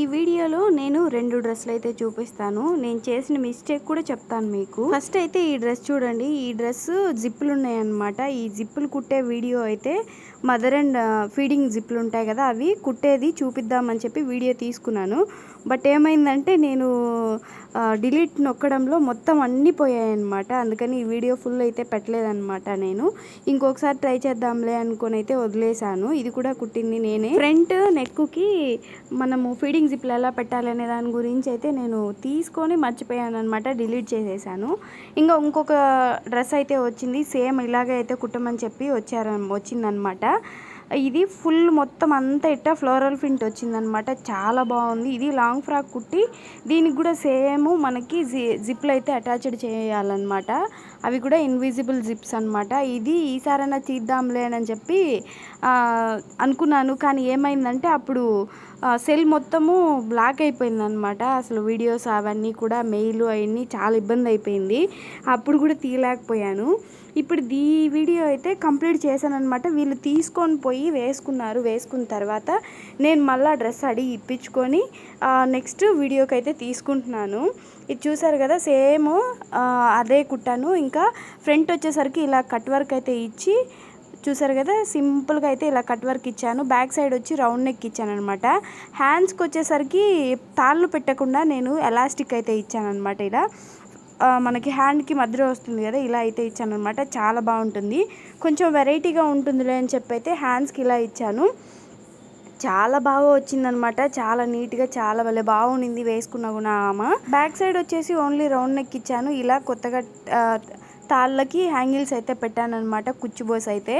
ఈ వీడియోలో నేను రెండు డ్రెస్సులు అయితే చూపిస్తాను. నేను చేసిన మిస్టేక్ కూడా చెప్తాను మీకు. ఫస్ట్ అయితే ఈ డ్రెస్ చూడండి. ఈ డ్రెస్ జిప్పులు ఉన్నాయన్నమాట. ఈ జిప్పులు కుట్టే వీడియో అయితే మదర్ అండ్ ఫీడింగ్ జిప్పులు ఉంటాయి కదా అవి కుట్టేది చూపిద్దామని చెప్పి వీడియో తీసుకున్నాను. బట్ ఏమైందంటే నేను డిలీట్ నొక్కడంలో మొత్తం అన్నీ పోయాయన్నమాట. అందుకని ఈ వీడియో ఫుల్ అయితే పెట్టలేదన్నమాట నేను. ఇంకొకసారి ట్రై చేద్దాంలే అనుకొని అయితే వదిలేశాను. ఇది కూడా కుట్టింది నేనే. ఫ్రంట్ నెక్కుకి మనము ఫీడింగ్ జిప్లు ఎలా పెట్టాలనే దాని గురించి అయితే నేను తీసుకొని మర్చిపోయాను అనమాట డిలీట్ చేసేసాను. ఇంకా ఇంకొక డ్రెస్ అయితే వచ్చింది సేమ్ ఇలాగే అయితే కుట్టమని చెప్పి వచ్చారు వచ్చిందనమాట ఇది ఫుల్ మొత్తం అంతా ఇట్ట ఫ్లోరల్ ప్రింట్ వచ్చిందనమాట చాలా బాగుంది. ఇది లాంగ్ ఫ్రాక్ కుట్టి దీనికి కూడా సేమ్ మనకి జి జిప్లు అయితే అటాచ్డ్ చేయాలన్నమాట. అవి కూడా ఇన్విజిబుల్ జిప్స్ అనమాట ఇది ఈసారైనా తీద్దాంలే అని చెప్పి అనుకున్నాను. కానీ ఏమైందంటే అప్పుడు సెల్ మొత్తము బ్లాక్ అయిపోయిందనమాట అసలు వీడియోస్ అవన్నీ కూడా మెయిల్ అవన్నీ చాలా ఇబ్బంది అయిపోయింది. అప్పుడు కూడా తీయలేకపోయాను. ఇప్పుడు దీ వీడియో అయితే కంప్లీట్ చేశాను అనమాట వీళ్ళు తీసుకొని పోయి వేసుకున్నారు. వేసుకున్న తర్వాత నేను మళ్ళీ డ్రెస్ అడిగి ఇప్పించుకొని నెక్స్ట్ వీడియోకి అయితే తీసుకుంటున్నాను. ఇది చూసారు కదా సేమ్ అదే కుట్టాను. ఇంకా ఫ్రంట్ వచ్చేసరికి ఇలా కట్ వర్క్ అయితే ఇచ్చి చూసారు కదా సింపుల్గా అయితే ఇలా కట్ వర్క్ ఇచ్చాను. బ్యాక్ సైడ్ వచ్చి రౌండ్ నెక్ ఇచ్చాను అనమాట హ్యాండ్స్కి వచ్చేసరికి తాళ్ళు పెట్టకుండా నేను ఎలాస్టిక్ అయితే ఇచ్చాను అనమాట ఇలా. మనకి హ్యాండ్కి మధ్యలో వస్తుంది కదా ఇలా అయితే ఇచ్చాను అనమాట చాలా బాగుంటుంది. కొంచెం వెరైటీగా ఉంటుందిలే అని చెప్పి అయితే హ్యాండ్స్కి ఇలా ఇచ్చాను. చాలా బాగా వచ్చిందనమాట చాలా నీట్గా చాలా భలే బాగుండింది వేసుకున్నా కూడా ఆమె. బ్యాక్ సైడ్ వచ్చేసి ఓన్లీ రౌండ్ నెక్ ఇచ్చాను. ఇలా కొత్తగా తాళ్ళకి హ్యాంగిల్స్ అయితే పెట్టాను అనమాట కుచ్చిబోస్ అయితే.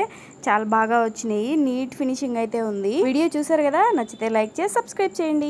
చాలా బాగా వచ్చినాయి. నీట్ ఫినిషింగ్ అయితే ఉంది. వీడియో చూసారు కదా? నచ్చితే లైక్ చేసి సబ్స్క్రైబ్ చేయండి.